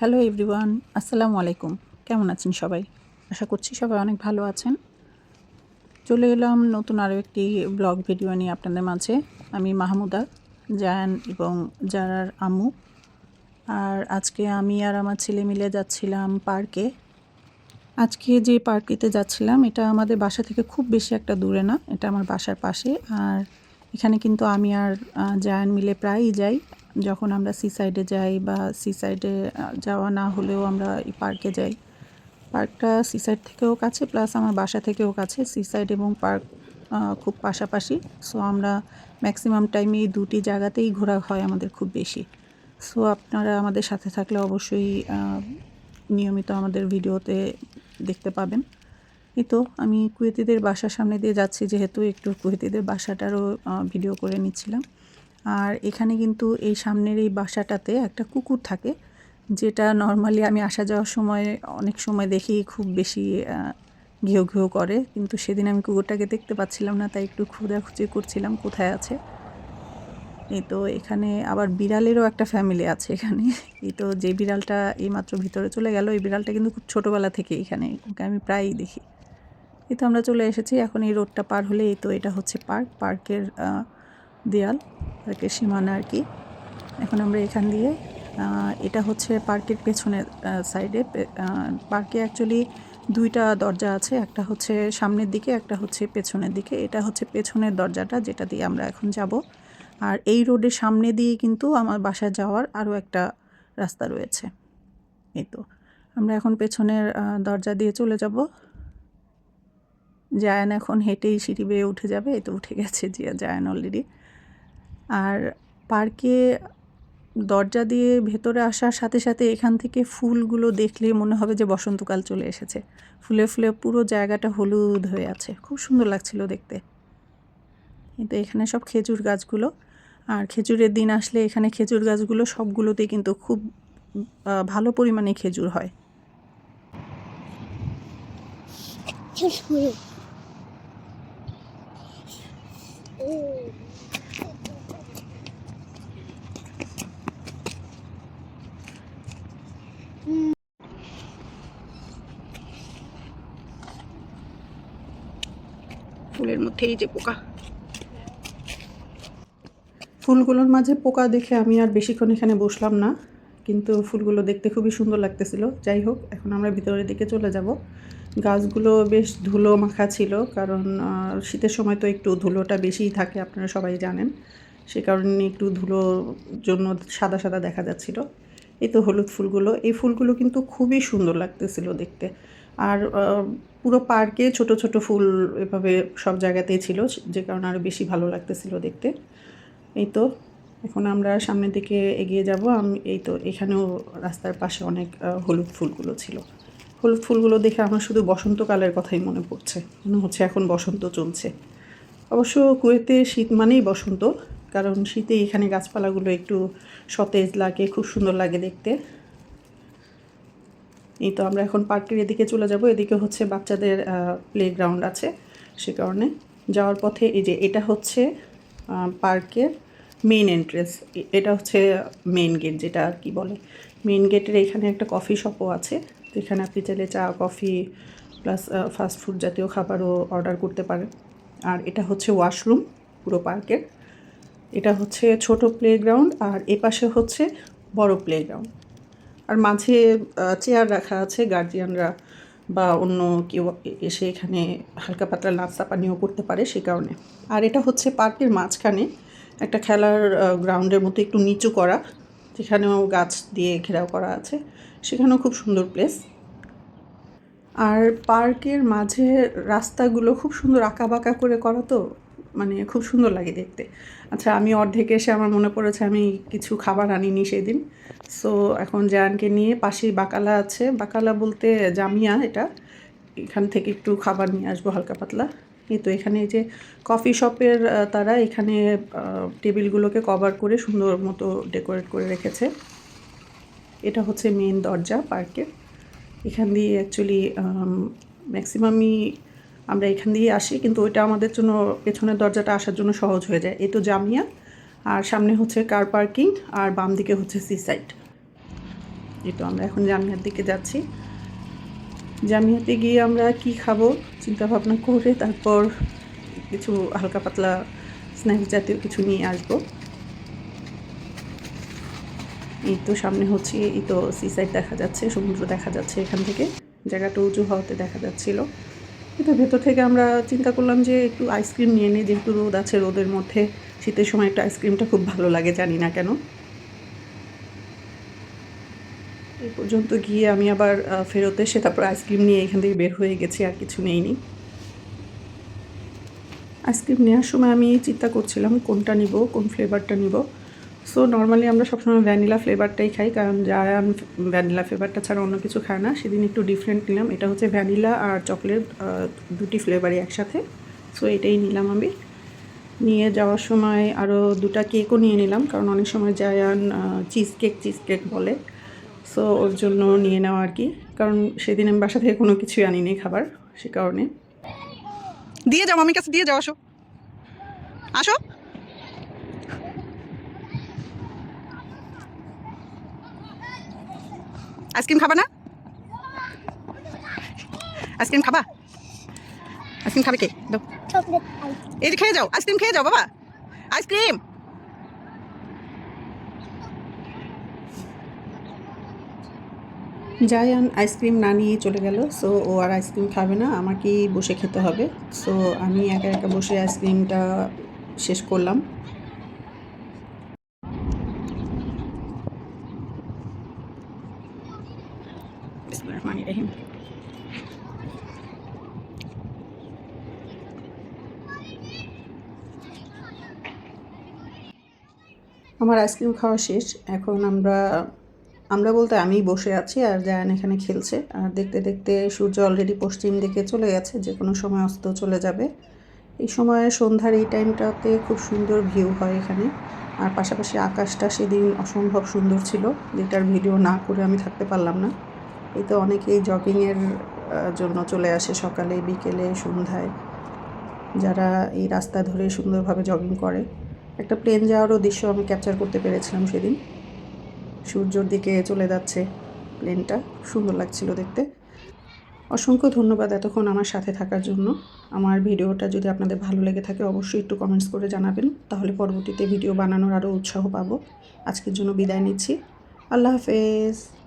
Hello everyone আসসালামু আলাইকুম কেমন আছেন সবাই? আশা করছি সবাই অনেক ভালো আছেন। চলে এলাম নতুন আরও একটি ব্লগ ভিডিও নিয়ে আপনাদের মাঝে। আমি মাহমুদা, জায়ান এবং জারার আম্মু। আর আজকে আমি আর আমার ছেলে মিলে যাচ্ছিলাম পার্কে। আজকে যে পার্কটিতে যাচ্ছিলাম, এটা আমাদের বাসা থেকে খুব বেশি একটা দূরে না, এটা আমার বাসার পাশে। আর এখানে কিন্তু আমি আর জায়ান মিলে প্রায়ই যাই। যখন আমরা সি সাইডে যাই বা সি সাইডে যাওয়া না হলেও আমরা এই পার্কে যাই। পার্কটা সি সাইড থেকেও কাছে প্লাস আমার বাসা থেকেও কাছে। সি সাইড এবং পার্ক খুব পাশাপাশি। সো আমরা ম্যাক্সিমাম টাইম এই দুটি জায়গাতেই ঘোরা হয় আমাদের খুব বেশি। সো আপনারা আমাদের সাথে থাকলে অবশ্যই নিয়মিত আমাদের ভিডিওতে দেখতে পাবেন। এই তো, আমি কুয়েতিদের বাসার সামনে দিয়ে যাচ্ছি, যেহেতু একটু কুয়েতিদের বাসাটারও ভিডিও করে নিচ্ছিলাম। আর এখানে কিন্তু এই সামনের এই বাসাটাতে একটা কুকুর থাকে, যেটা নর্মালি আমি আসা যাওয়ার সময় অনেক সময় দেখি খুব বেশি ঘেউ ঘেউ করে। কিন্তু সেদিন আমি কুকুরটাকে দেখতে পাচ্ছিলাম না, তাই একটু খোঁজাখুঁজি করছিলাম কোথায় আছে। এই তো এখানে আবার বিড়ালেরও একটা ফ্যামিলি আছে এখানে। এই তো যে বিড়ালটা এইমাত্র ভিতরে চলে গেল, এই বিড়ালটা কিন্তু খুব ছোটোবেলা থেকে এখানে, ওকে আমি প্রায়ই দেখি। এই তো আমরা চলে এসেছি, এখন এই রোডটা পার হলে, এই তো এটা হচ্ছে পার্ক পার্কের দেয়াল পার্কের সীমানা আর কি। এখন আমরা এখান দিয়ে এটা হচ্ছে পার্কের পেছনের সাইডে পার্কে অ্যাকচুয়ালি দুইটা দরজা আছে, একটা হচ্ছে সামনের দিকে, একটা হচ্ছে পেছনের দিকে। এটা হচ্ছে পেছনের দরজাটা যেটা দিয়ে আমরা এখন যাব। আর এই রোডের সামনে দিয়ে কিন্তু আমার বাসায় যাওয়ার আরও একটা রাস্তা রয়েছে। এই তো। আমরা এখন পেছনের দরজা দিয়ে চলে যাব। জায়ান এখন হেঁটেই সিঁড়ি বেয়ে উঠে যাবে। এই তো উঠে গেছে জিয়া, জায়ান অলরেডি আর পার্কে দরজা দিয়ে ভেতরে আসার সাথে সাথে এখান থেকে ফুলগুলো দেখলে মনে হবে যে বসন্তকাল চলে এসেছে। ফুলে ফুলে পুরো জায়গাটা হলুদ হয়ে আছে। খুব সুন্দর লাগছিল দেখতে। কিন্তু এখানে সব খেজুর গাছগুলো, আর খেজুরের দিন আসলে এখানে খেজুর গাছগুলো সবগুলোতে কিন্তু খুব ভালো পরিমাণে খেজুর হয়। ফুলের মধ্যে এই যে পোকা। ফুলগুলোর মাঝে পোকা দেখে আমি আর বেশিক্ষণ এখানে বসলাম না, কিন্তু ফুলগুলো দেখতে খুবই সুন্দর লাগতেছিল। যাই হোক, এখন আমরা ভিতরের দিকে চলে যাব। গাছগুলো বেশ ধুলো মাখা ছিল, কারণ শীতের সময় তো একটু ধুলোটা বেশিই থাকে, আপনারা সবাই জানেন। সে কারণে একটু ধুলোর জন্য সাদা সাদা দেখা যাচ্ছিল। এই তো হলুদ ফুলগুলো। এই ফুলগুলো কিন্তু খুবই সুন্দর লাগতেছিল দেখতে। আর পুরো পার্কে ছোট ছোট ফুল এভাবে সব জায়গাতেই ছিল, যে কারণে আরও বেশি ভালো লাগতেছিল দেখতে। এই তো, এখন আমরা সামনের দিকে এগিয়ে যাব। আমি এই তো, এখানেও রাস্তার পাশে অনেক হলুদ ফুলগুলো ছিল। হলুদ ফুলগুলো দেখে আমার শুধু বসন্তকালের কথাই মনে পড়ছে। মনে হচ্ছে এখন বসন্ত চলছে। অবশ্য কুয়েতে শীত মানেই বসন্ত, কারণ শীতে এখানে গাছপালাগুলো একটু সতেজ লাগে, খুব সুন্দর লাগে দেখতে। এই তো আমরা এখন পার্কের এদিকে চলে যাব। এদিকে হচ্ছে বাচ্চাদের প্লে গ্রাউন্ড আছে সে কারণে। যাওয়ার পথে এই যে এটা হচ্ছে পার্কের মেইন এন্ট্রেন্স এটা হচ্ছে মেইন গেট যেটা আর কি বলে। মেইন গেটের এখানে একটা কফি শপও আছে। তো এখানে আপনি চাইলে চা কফি প্লাস ফাস্ট ফুড জাতীয় খাবারও অর্ডার করতে পারেন। আর এটা হচ্ছে ওয়াশরুম পুরো পার্কের। এটা হচ্ছে ছোট প্লেগ্রাউন্ড আর এ পাশে হচ্ছে বড় প্লেগ্রাউন্ড আর মাঝে চেয়ার রাখা আছে গার্জিয়ানরা বা অন্য কেউ এসে এখানে হালকা পাতলা নাস্তা পানিও করতে পারে সে কারণে। আর এটা হচ্ছে পার্কের মাঝখানে একটা খেলার গ্রাউন্ডের মতো একটু নিচু করা, যেখানেও গাছ দিয়ে ঘেরাও করা আছে। সেখানেও খুব সুন্দর প্লেস আর পার্কের মাঝে রাস্তাগুলো খুব সুন্দর আঁকাবাঁকা করে করা তো। মানে খুব সুন্দর লাগে দেখতে। আচ্ছা আমি অর্ধেক এসে আমার মনে পড়েছে আমি কিছু খাবার আনিনি সেদিন। সো এখন জায়ানকে নিয়ে পাশেই বাকালা আছে। বাকালা বলতে জামিয়া এটা। এখান থেকে একটু খাবার নিয়ে আসব হালকা পাতলা। এই তো এখানে যে কফি শপের তারা এখানে টেবিলগুলোকে কভার করে সুন্দর মতো ডেকোরেট করে রেখেছে। এটা হচ্ছে মেন দরজা পার্কের এখান দিয়ে অ্যাকচুয়ালি ম্যাক্সিমামই আমরা এখান দিয়ে আসি, কিন্তু ওইটা আমাদের জন্য পেছনের দরজাটা আসার জন্য সহজ হয়ে যায়। এই তো জামিয়া, আর সামনে হচ্ছে কার পার্কিং আর বাম দিকে হচ্ছে সি সাইড এই তো আমরা এখন জামিয়ার দিকে যাচ্ছি। জামিয়াতে গিয়ে আমরা কি খাব চিন্তা ভাবনা করে তারপর কিছু হালকা পাতলা স্ন্যাক্স জাতীয় কিছু নিয়ে আসব। এই তো সামনে হচ্ছে, এই তো সি সাইড দেখা যাচ্ছে, সমুদ্র দেখা যাচ্ছে এখান থেকে। জায়গাটা উঁচু হওয়াতে দেখা যাচ্ছিল। কিন্তু ভেতর থেকে আমরা চিন্তা করলাম যে একটু আইসক্রিম নিয়ে নিই, যেহেতু রোদ আছে রোদের মধ্যে, শীতের সময় একটু আইসক্রিমটা খুব ভালো লাগে, জানি না কেন। এই পর্যন্ত গিয়ে আমি আবার ফেরত এসে তারপর আইসক্রিম নিয়ে এখান থেকে বের হয়ে গেছি, আর কিছু নেইনি। আইসক্রিম নেওয়ার সময় আমি চিন্তা করছিলাম কোনটা নিব, কোন ফ্লেভারটা নিব। সো নর্মালি আমরা সবসময় ভ্যানিলা ফ্লেভারটাই খাই, কারণ যারা ভ্যানিলা ফ্লেভারটা ছাড়া অন্য কিছু খায় না। সেদিন একটু ডিফারেন্ট নিলাম। এটা হচ্ছে ভ্যানিলা আর চকলেট দুটি ফ্লেভারই একসাথে। সো এটাই নিলাম আমি। নিয়ে যাওয়ার সময় আরও দুটা কেকও নিয়ে নিলাম, কারণ অনেক সময় জায়ান চিজ কেক চিজ কেক বলে। সো ওর জন্য নিয়ে নেওয়া আর কি। কারণ সেদিন আমি বাসা থেকে কোনো কিছুই আনিনি খাবার, সে কারণে। দিয়ে যাও, মামির কাছে দিয়ে যাও, আসো। আসো। আইসক্রিম খাবা না? আইসক্রিম খাবা? আইসক্রিম খাবে কে? এই যে খেয়ে যাও, আইসক্রিম খেয়ে যাও বাবা। আইসক্রিম। জায়ান আইসক্রিম না নিয়ে চলে গেল সো ও আর আইসক্রিম খাবে না, আমাকেই বসে খেতে হবে। সো আমি একা একা বসে আইসক্রিমটা শেষ করলাম। আমার আইসক্রিম খাওয়া শেষ। এখন আমরা আমরা বলতে আমি বসে আছি আর জায়ান এখানে খেলছে। আর দেখতে দেখতে সূর্য অলরেডি পশ্চিম দিকে চলে গেছে, যে কোনো সময় অস্ত চলে যাবে। এই সময় সন্ধ্যার এই টাইমটাতে খুব সুন্দর ভিউ হয় এখানে। আর পাশাপাশি আকাশটা সেদিন অসম্ভব সুন্দর ছিল, যেটার ভিডিও না করে আমি থাকতে পারলাম না। এই তো অনেকেই জগিংয়ের জন্য চলে আসে সকালে, বিকেলে, সন্ধ্যায়। যারা এই রাস্তা ধরে সুন্দরভাবে জগিং করে। একটা প্লেন যাওয়ারও দৃশ্য আমি ক্যাপচার করতে পেরেছিলাম সেদিন। সূর্যর দিকে চলে যাচ্ছে প্লেনটা সুন্দর লাগছিল দেখতে। অসংখ্য ধন্যবাদ এতক্ষণ আমার সাথে থাকার জন্য। আমার ভিডিওটা যদি আপনাদের ভালো লেগে থাকে, অবশ্যই একটু কমেন্টস করে জানাবেন। তাহলে পরবর্তীতে ভিডিও বানানোর আরও উৎসাহ পাবো। আজকের জন্য বিদায় নিচ্ছি। আল্লাহ হাফেজ।